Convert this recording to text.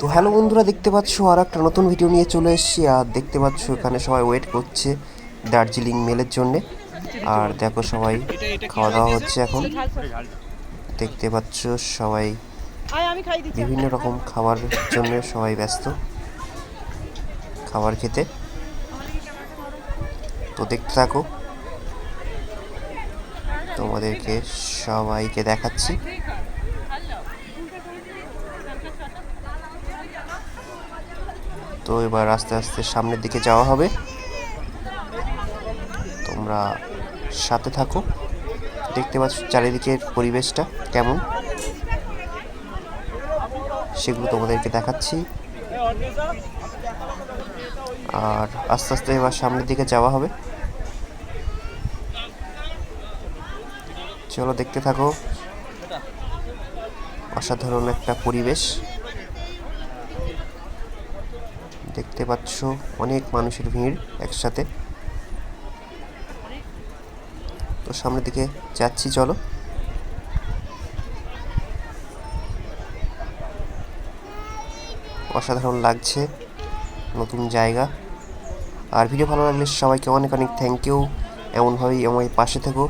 তো হ্যালো বন্ধুরা, দেখতে পাচ্ছ আর একটা নতুন ভিডিও নিয়ে চলে এসেছি। আর দেখতে পাচ্ছ এখানে সবাই ওয়েট করছে দার্জিলিং মেলের জন্যে। আর দেখো সবাই খাওয়া দাওয়া হচ্ছে এখন। দেখতে পাচ্ছ সবাই বিভিন্ন রকম খাবার জন্য সবাই ব্যস্ত খাবার খেতে। তো দেখতে থাকো। তোমাদেরকে সবাইকে দেখাচ্ছি। তো এবার আস্তে আস্তে সামনের দিকে যাওয়া হবে। তোমরা সাথে থাকো। দেখতে পাচ্ছ চারিদিকের পরিবেশটা কেমন। সেগুলো তোমাদেরকে দেখাচ্ছি। আর আস্তে আস্তে এবার সামনের দিকে যাওয়া হবে। চলো দেখতে থাকো। অসাধারণ একটা পরিবেশ। দেখতে পাচ্ছ। অনেক মানুষের ভিড় একসাথে। তো সামনের দিকে যাচ্ছি, চলো। অসাধারণ লাগছে, নতুন জায়গা। আর ভিডিও ভালো লাগলে সবাইকে অনেক অনেক থ্যাংক ইউ এমনভাবেই আমার পাশে থেকো।